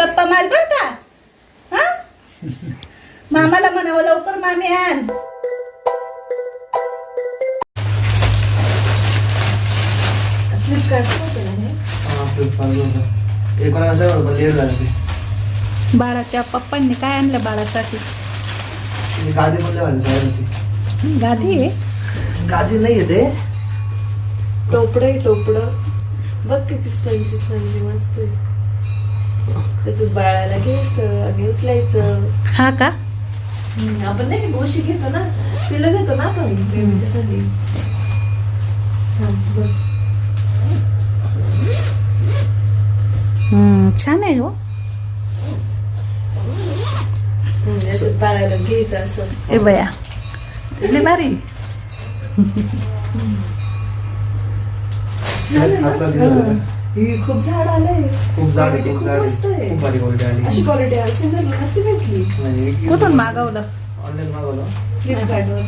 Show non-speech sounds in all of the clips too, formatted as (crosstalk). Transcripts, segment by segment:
गप्पा मार बर का? हा? मामाला म्हणावं लवकर मामी आण. हे? हा, बाळाच्या पप्पांनी काय आणलं बाळासाठी? गादी गादी आहे? गादी नाही ते. टोपडं आहे टोपडं. बघ किती स्पंजी स्पंजी मस्त आहे. त्याच्यात बाळाला घ्यायचं आणि उचलायचं हा का? आपण नाही का गोशी घेतो ना? तिला घेतो ना आपण बेबीच्या खाली. हा, छान आहे हो. हम्म, याच्यात बाळाला घ्यायचं असं. ए बया लय भारी. छान आहे ना? हातला दिलं. हा. ही खूप झाड आलंय. खूप जाड आहे खूप जाड मस्त आहे. आहे. खूप भारी क्वालिटी आली. अशी क्वालिटी सिंगल नसती भेटली नाही, कुठून मागवलं? ऑनलाईन मागवलं. फ्लिपकार्टवर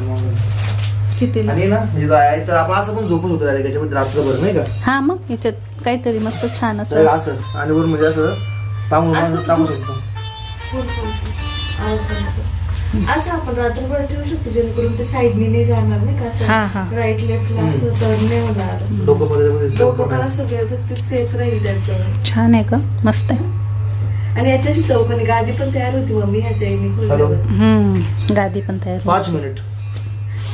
मागवलं. कितीला? आणि ना म्हणजे तर आपण असं पण झोपून होतो डायरेक्ट त्याच्यामध्ये रात्रभर नाही का? हा मग याच्यात काहीतरी मस्त छान तर असं असं आणि वरून म्हणजे असं शकतो फुल फुल आवाज बंद कर. असं आपण रात्रभर ठेवू शकतो जेणेकरून ते साईडने नाही जाणार नाही का. असं? राईट लेफ्टला असं टर्न नाही होणार. डोकं पण असं व्यवस्थित सेफ राहील त्याचं. छान आहे का? मस्त आहे. आणि याच्याशी चौकोनी गादी पण तयार होती मम्मी ह्याच्या आईने खोलल्यावर हम्म गादी पण तयार पाच मिनिट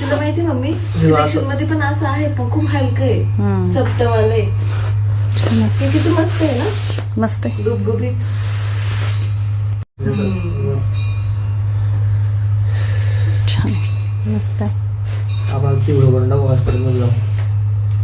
तुला माहिती मम्मी सिलेक्शनमध्ये पण असं आहे पण खूप हलकं आहे. हम्म. चपटवालं आहे. छान आहे. हे किती मस्त आहे ना? मस्त आहे. गुबगुबीत छान. मस्त. आहे आपण हॉस्पिटलमध्ये जाऊ.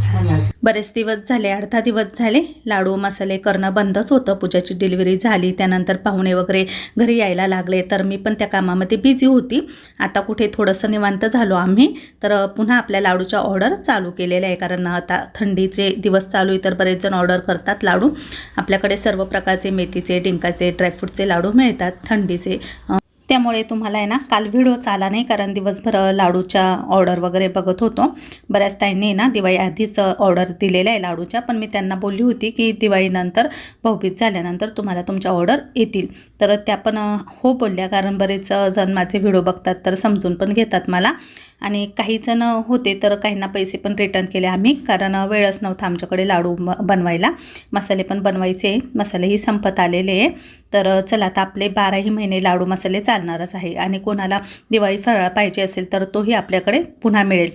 हा बरेच दिवस झाले अर्धा दिवस झाले लाडू मसाले करणं बंदच होतं. पूजाची डिलिव्हरी झाली त्यानंतर पाहुणे वगैरे घरी यायला लागले तर मी पण त्या कामामध्ये बिझी होती. आता कुठे थोडंसं निवांत झालो आम्ही तर पुन्हा आपल्या लाडूच्या ऑर्डर चालू केलेल्या आहे. कारण आता थंडीचे दिवस चालू आहे तर बरेच जण ऑर्डर करतात लाडू. आपल्याकडे सर्व प्रकारचे मेथीचे डिंकाचे ड्रायफ्रूटचे लाडू मिळतात थंडीचे त्यामुळे तुम्हाला आहे ना काल व्हिडिओ आला नाही कारण दिवसभर लाडूच्या ऑर्डर वगैरे बघत होतो. बऱ्याच ताईंनी ना दिवाळी आधीच ऑर्डर दिलेल्या आहे लाडूच्या पण मी त्यांना बोलली होती की दिवाळीनंतर भाऊबीज झाल्यानंतर तुम्हाला तुमच्या ऑर्डर येतील. तर त्या पण हो बोलल्या कारण बरेच जण माझे व्हिडिओ बघतात तर समजून पण घेतात मला. आणि काही जण होते तर काहींना पैसे पण रिटर्न केले आम्ही कारण वेळच नव्हता आमच्याकडे लाडू बनवायला. मसाले पण बनवायचे मसालेही संपत आलेले आहे. तर चला आता आपले बाराही महिने लाडू मसाले चालणारच आहे. आणि कोणाला दिवाळी फराळ पाहिजे असेल तर तोही आपल्याकडे पुन्हा मिळेल.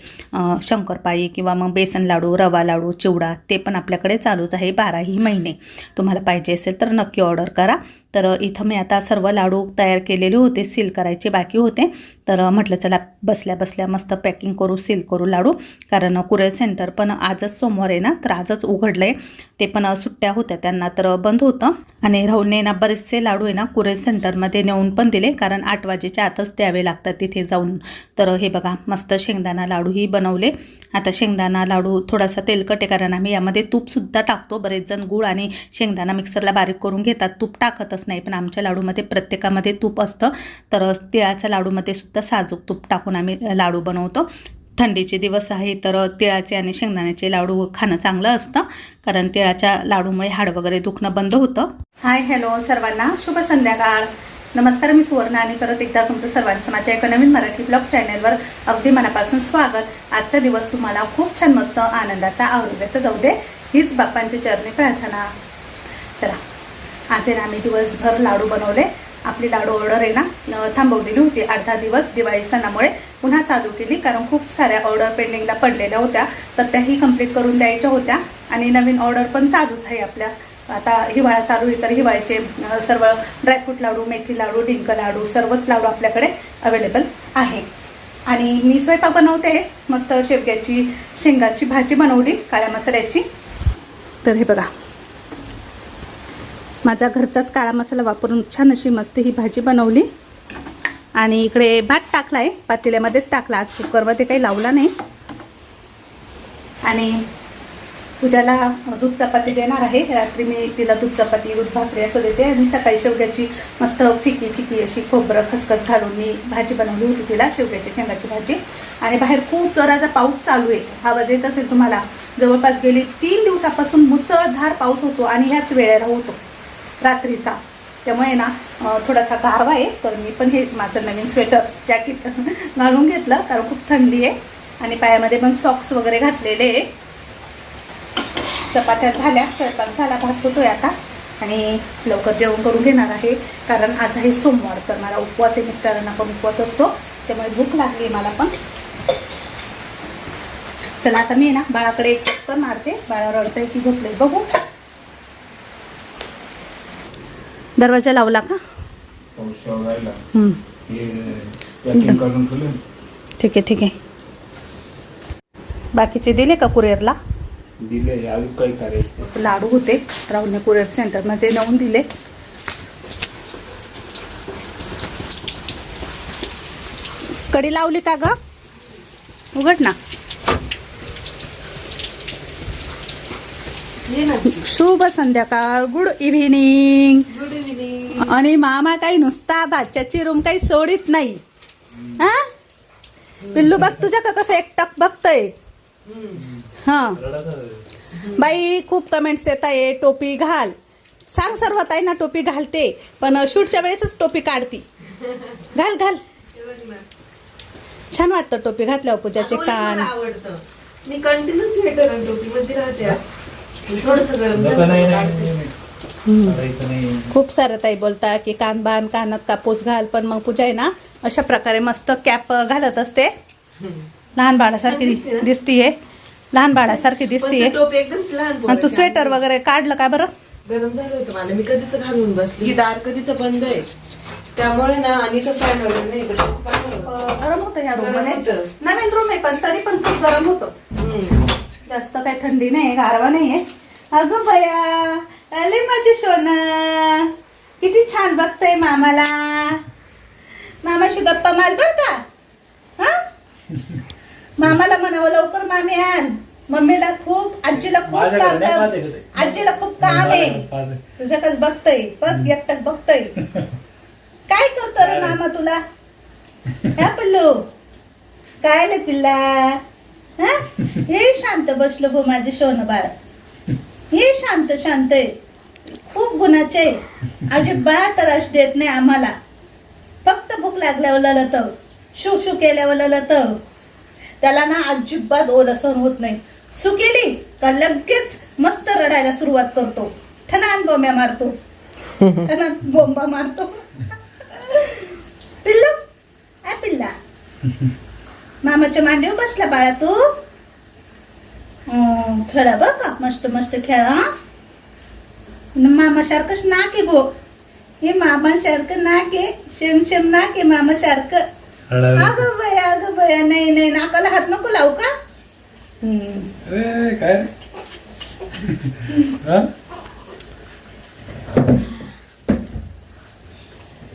शंकरपाळी किंवा मग बेसन लाडू रवा लाडू चिवडा ते पण आपल्याकडे चालूच आहे बाराही महिने. तुम्हाला पाहिजे असेल तर नक्की ऑर्डर करा. तर इथं मी आता सर्व लाडू तयार केलेले होते सील करायचे बाकी होते. तर म्हटलं चला बसल्या बसल्या मस्त पॅकिंग करू सील करू लाडू. कारण कुरिअर सेंटर पण आजच सोमवार आहे ना तर आजच उघडलं आहे ते पण सुट्ट्या होत्या त्यांना तर बंद होतं. आणि राहुलने ना बरेचसे लाडू आहे ना कुरिअर सेंटरमध्ये नेऊन पण दिले कारण आठ वाजेच्या आतच द्यावे लागतात तिथे जाऊन. तर हे बघा मस्त शेंगदाणा लाडूही बनवले. आता शेंगदाणा लाडू थोडासा तेलकट आहे कारण आम्ही यामध्ये तूपसुद्धा टाकतो. बरेच जण गूळ आणि शेंगदाणा मिक्सरला बारीक करून घेतात तूप लागतच नाही पण आमच्या लाडूमध्ये प्रत्येकामध्ये तूप असतं. तर तिळाच्या लाडूमध्ये सुद्धा साजूक तूप टाकून आम्ही लाडू बनवतो. थंडीचे दिवस आहे तर तिळाचे आणि शेंगदाण्याचे लाडू खाणं चांगलं असतं कारण तिळाच्या लाडूमुळे हाड वगैरे दुखणं बंद होतं. हाय हॅलो सर्वांना शुभ संध्याकाळ. नमस्कार मी सुवर्ण आणि परत एकदा तुमचं सर्वांचं माझ्या एका नवीन मराठी ब्लॉग चॅनलवर अगदी मनापासून स्वागत. आजचा दिवस तुम्हाला खूप छान मस्त आनंदाचा आरोग्याचा जाऊ दे हीच बाप्पांची चरणी प्रार्थना. चला. आज आहे ना आम्ही दिवसभर लाडू बनवले. आपली लाडू ऑर्डर आहे ना थांबवलेली होती अर्धा दिवस दिवाळी सणामुळे. पुन्हा चालू केली कारण खूप साऱ्या ऑर्डर पेंडिंगला पडलेल्या होत्या. तर त्याही कंप्लीट करून द्यायच्या होत्या. आणि नवीन ऑर्डर पण चालूच आहे आपल्या. आता हिवाळा चालू आहे तर हिवाळ्याचे सर्व ड्रायफ्रूट लाडू मेथी लाडू डिंक लाडू सर्वच लाडू आपल्याकडे अवेलेबल आहे. आणि मी स्वयंपाक बनवते. मस्त शेवग्याची शेंगाची भाजी बनवली काळ्या मसाल्याची. तर हे बघा. माझा घरचाच काळा मसाला वापरून छान अशी मस्त ही भाजी बनवली. आणि इकडे भात टाकला आहे पातेल्यामध्येच टाकला. आज कुकरमध्ये काही लावला नाही. आणि पूजाला दूध चपाती देणार आहे. रात्री मी तिला दूध चपाती दूध भाकरी असं देते. आणि सकाळी शेवग्याची मस्त फिकी फिकी अशी खोबरं खसखस घालून मी भाजी बनवली होती तिला शेवग्याची शेंगाची भाजी. आणि बाहेर खूप जोराचा पाऊस चालू आहे. आवाज येत असेल तुम्हाला. जवळपास गेली तीन दिवसापासून मुसळधार पाऊस होतो आणि ह्याच वेळेला होतो. रात्रीचा. त्यामुळे ना थोडासा गारवा आहे तर मी पण हे माझं नवीन स्वेटर जॅकेट (laughs) घालून घेतलं कारण खूप थंडी आहे आणि पायामध्ये पण सॉक्स वगैरे घातलेले आहे. चपात्या झाल्या स्वयंपाक झाला भात होतोय आता आणि लवकर जेवण करून घेणार आहे कारण आज आहे सोमवार तर मला उपवास आहे मिस्टरांना पण उपवास असतो त्यामुळे भूक लागली मला पण. चला आता मी ना बाळाकडे एक चक्कर मारते बाळा रडतंय की झोपले बघू. दरवाजा लावला का? ठीक आहे ठीक आहे. बाकीचे दिले का कुरिअरला दिले काही करायचं. लाडू होते राहुलने कुरिअर सेंटरमध्ये नेऊन दिले. कडी लावली का ग? उघड ना ये ना शुभ संध्याकाळ गुड इव्हिनिंग गुड इव्हिनिंग आणि मामा काही नुसता भाच्याची रूम काही सोडित नाही. हा? पिल्लू बघ तुझ्या का कसं एकटक बघतय? हा. बाई खूप कमेंट्स येत आहे टोपी घाल. सांग सर्व ताईंना टोपी घालते पण शूटच्या वेळेसच टोपी काढती. घाल घाल. छान वाटतं टोपी घातल्यावर पूजाचे कान. मी कंटिन्यू स्वेटर टोपी मध्ये राहते. थोडस गरम नको झालं नाही तर नाही, काढते. नाही, नाही. करायचं नाही खूप सारं ताई बोलता की कान बांध कानात कापूस घाल पण मग पूजा आहे ना अशा प्रकारे मस्त कॅप घालत असते लहान बाळासारखी? दिसतीये लहान बाळासारखी दिसतीये ते टोपी एकदम लहान आणि तू पोराची स्वेटर. वगैरे काढलं का बरं गरम झालं होतं मला मी कधीच घालून बसली की दार कधीच बंद आहे त्यामुळे ना आणि तर फॅन वगैरे नाही इकडे खूप पाणी होतं. गरम होतं या रूम गरममध्ये होतं. नवीन रूम आहे पण तरी पण खूप गरम होतं हम्म. जास्त काही थंडी नाही गारवा नाहीये अगं बया आले माझे सोनं. किती छान बघतय मामाला. मामाशी गप्पा मार बर का? हा? मामाला म्हणावं लवकर मामी आण. मम्मीला खूप आजीला खूप माझ्याकडे काम नाही? आजीला खूप काम आहे. तुझ्याकच बघतय. बघ एकटक बघतय. काय करतो रे मामा तुला? हा पिल्लू? काय ले पिल्ला? हा? हे शांत बसलो गो माझे सोनं बाळ. हे शांत शांत आहे. खूप गुणाचे आहे. अजिबात त्रास देत नाही आम्हाला. फक्त भूक लागल्यावर तर शू शू केल्यावर तर त्याला ना अजिबात ओलसण होत नाही. सू केली का लगेच मस्त रडायला सुरुवात करतो. ठणान बोंब्या मारतो. ठणान बोंबा मारतो. पिल्लू आ पिल्ला. मामाच्या मांडीवर बसला बाळा तू. खेळा बघ का मस्त मस्त खेळा मामा सारखंच नाक आहे भो हे मामा सारखं नाक आहे शेम शेम नाक आहे मामा सारखं अगं बया अगं बया नाही नाही नाकाला हात नको लावू का हं. अरे काय? हा?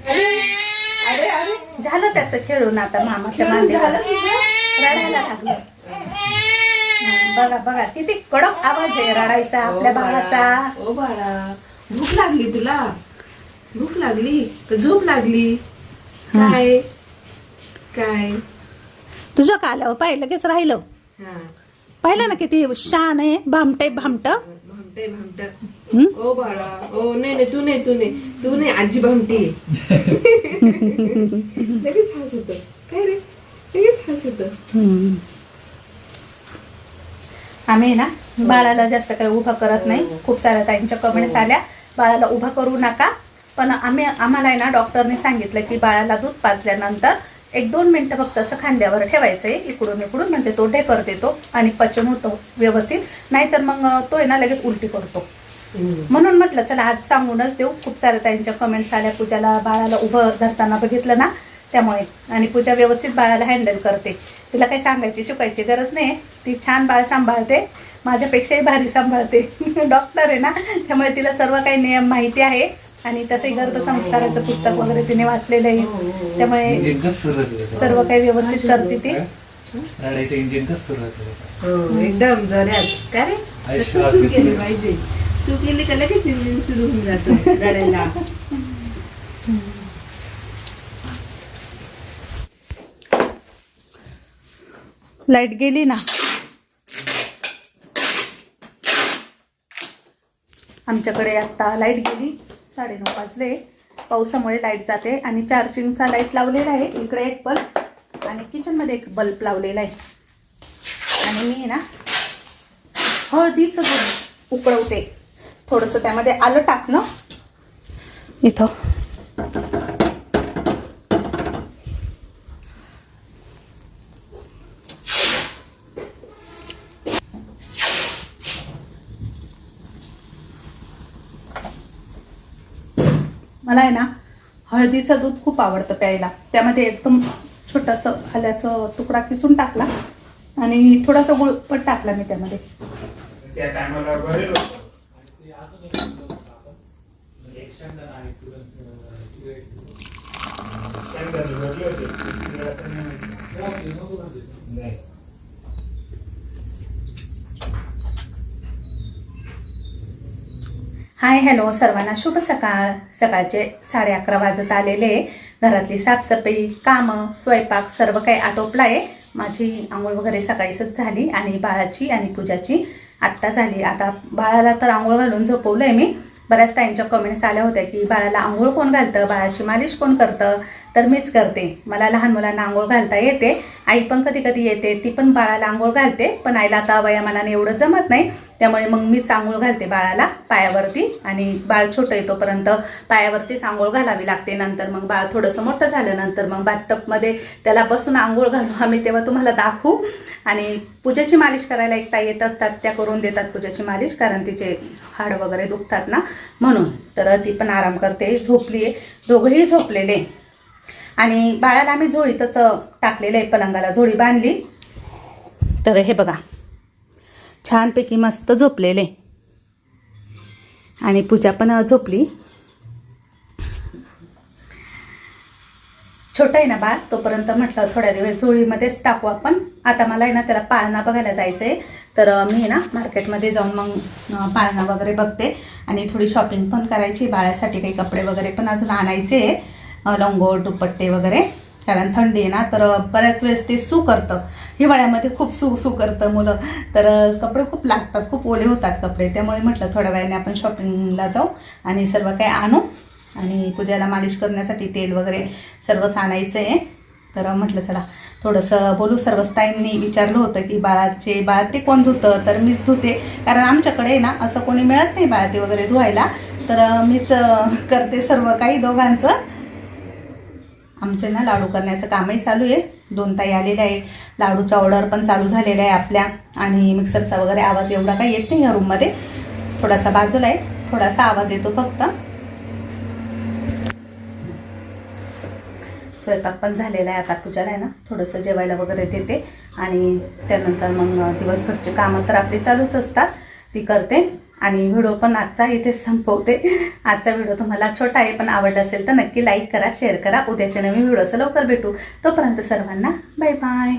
अरे अरे झालं त्याचं खेळून आता मामाच्या मांडीवर रडायला लागलं हं, बघा बघा किती कडक आवाज आहे रडायचा आपल्या बाळाचा. ओ बाळा भूक लागली तुला? भूक लागली? का झोप लागली? काय? काय? तुझ्या काल्यावर पाहिलं लगेच राहिलं. हा. पाहिलं ना किती शान आहे भामटे भामट? भामटे भामट? ओ बाळा ओ नाही नाही तू नाही तू नाही. तू नाही आजी भामटी. (laughs) लगेच हस होत काय रे? लगेच. आम्ही ना बाळाला जास्त काही उभं करत नाही. खूप साऱ्या ताईंच्या कमेंट्स आल्या. बाळाला उभा करू नका. पण आम्ही आम्हाला आहे ना डॉक्टरने सांगितलं की बाळाला दूध पाजल्यानंतर एक दोन मिनिटं फक्त असं खांद्यावर ठेवायचं आहे इकडून इकडून. म्हणजे तो ढेकर देतो आणि पचन होतं व्यवस्थित. नाहीतर मग तो आहे ना लगेच उलटी करतो. म्हणून म्हटलं चला आज सांगूनच देऊ. खूप साऱ्या त्यांच्या कमेंट्स आल्या. पूजाला बाळाला उभं धरताना बघितलं ना. त्यामुळे. आणि पूजा व्यवस्थित बाळाला हँडल करते. तिला काही सांगायची शिकायची गरज नाही. ती छान बाळ सांभाळते. माझ्यापेक्षाही भारी सांभाळते. (laughs) डॉक्टर आहे ना? त्यामुळे तिला सर्व काही नियम माहिती आहे. आणि तसंही गर्भसंस्काराचं पुस्तक वगैरे तिने वाचलेलं आहे. त्यामुळे सर्व काही व्यवस्थित करते ती. हो एकदम जोऱ्यात रे? तसं सुरू. केली पाहिजे. सुरू केली का लगेच इंजिन सुरू होऊन जातं रडायला? लाइट गेली ना. आमच्याकडे आत्ता लाइट गेली. साडेनऊ वाजले. पावसामुळे लाइट जाते आणि चार्जिंगचा लाइट लावलेला आहे. इकडे एक बल्ब आणि किचनमध्ये एक बल्ब लावलेला आहे. आणि मी ना हळदीचं दूध उकळवते. थोडंसं त्यामध्ये आलं टाकलं इथं. मला आहे ना हळदीचं दूध खूप आवडतं प्यायला. त्यामध्ये एकदम छोटंसं आल्याचं तुकडा किसून टाकला आणि थोडासा गुळ पण टाकला मी त्यामध्ये. त्या हाय हॅलो सर्वांना शुभ सकाळ. सकाळचे साडे अकरा वाजत आलेले. आहे. घरातली साफसफाई कामं स्वयंपाक सर्व काही आटोपला आहे माझी आंघोळ वगैरे सकाळीच झाली आणि बाळाची आणि पूजाची आत्ता झाली. आता बाळाला तर आंघोळ घालून झोपवलं आहे मी. बऱ्याच ताईंच्या कमेंट्स आल्या होत्या की बाळाला आंघोळ कोण घालतं? बाळाची मालिश कोण करतं? तर मीच करते. मला लहान मुलांना आंघोळ घालता येते. आई पण कधी कधी येते. ती पण बाळाला आंघोळ घालते. पण आईला आता वयामानाने एवढं जमत नाही. त्यामुळे मग मीच आंघोळ घालते बाळाला पायावरती. आणि बाळ छोटं आहे तोपर्यंत पायावरतीच आंघोळ घालावी लागते. नंतर मग बाळ थोडंसं मोठं झाल्यानंतर मग बाथटपमध्ये त्याला बसून आंघोळ घालू आम्ही तेव्हा तुम्हाला दाखवू. आणि पूजेची मालिश करायला एक ताई येत असतात त्या करून देतात पूजेची मालिश कारण तिचे हाड वगैरे दुखतात ना. म्हणून तर ती पण आराम करते. झोपली आहे. दोघंही झोपलेले आणि बाळाला आम्ही झोळीतच टाकलेलं आहे पलंगाला. झोळी बांधली. तर हे बघा. छानपैकी मस्त झोपलेले. आणि पूजा पण झोपली. छोटं आहे ना बाळ तोपर्यंत म्हटलं थोड्या दिवस झोळीमध्येच टाकू आपण. आता मला आहे ना त्याला पाळणा बघायला जायचं आहे तर मी आहे ना मार्केटमध्ये जाऊन मग पाळणा वगैरे बघते. आणि थोडी शॉपिंग पण करायची. बाळासाठी काही कपडे वगैरे पण अजून आणायचे. आहे लंगोट दुपट्टे वगैरे. कारण थंडी आहे ना तर बऱ्याच वेळेस ते सू करतं. हिवाळ्यामध्ये खूप सू सू करतं मुलं. तर कपडे खूप लागतात खूप ओले होतात कपडे. त्यामुळे म्हटलं थोड्या वेळाने आपण शॉपिंगला जाऊ आणि सर्व काही आणू. आणि पूजाला मालिश करण्यासाठी तेल वगैरे सर्वच आणायचं आहे तर म्हटलं चला थोडंसं बोलू. सर्वच ताईंनी विचारलं होतं की बाळाचे बाळ ते कोण धुतं? तर मीच धुते. कारण आमच्याकडे ना असं कोणी मिळत नाही बाळाते वगैरे धुवायला. तर मीच करते सर्व काही दोघांचं. आमचं ना लाडू करण्याचं कामही चालू आहे. दोन ताई आलेले आहे. लाडूचा ऑर्डर पण चालू झालेला आहे आपल्या. आणि मिक्सरचा वगैरे आवाज एवढा काही येत नाही या रूममध्ये थोडासा बाजूला आहे. थोडासा आवाज येतो फक्त. स्वयंपाक पण झालेला आहे आता पूजाला आहे ना. थोडंसं जेवायला वगैरे देते. आणि त्यानंतर मग दिवसभरची कामं तर आपली चालूच असतात. ती करते. आणि व्हिडिओ पण आजचा इथे संपवते. आजचा व्हिडिओ तुम्हाला छोटा आहे पण आवडला असेल तर नक्की लाईक करा शेअर करा. उद्याच्या नवीन व्हिडिओचं लवकर भेटू. तोपर्यंत सर्वांना बाय बाय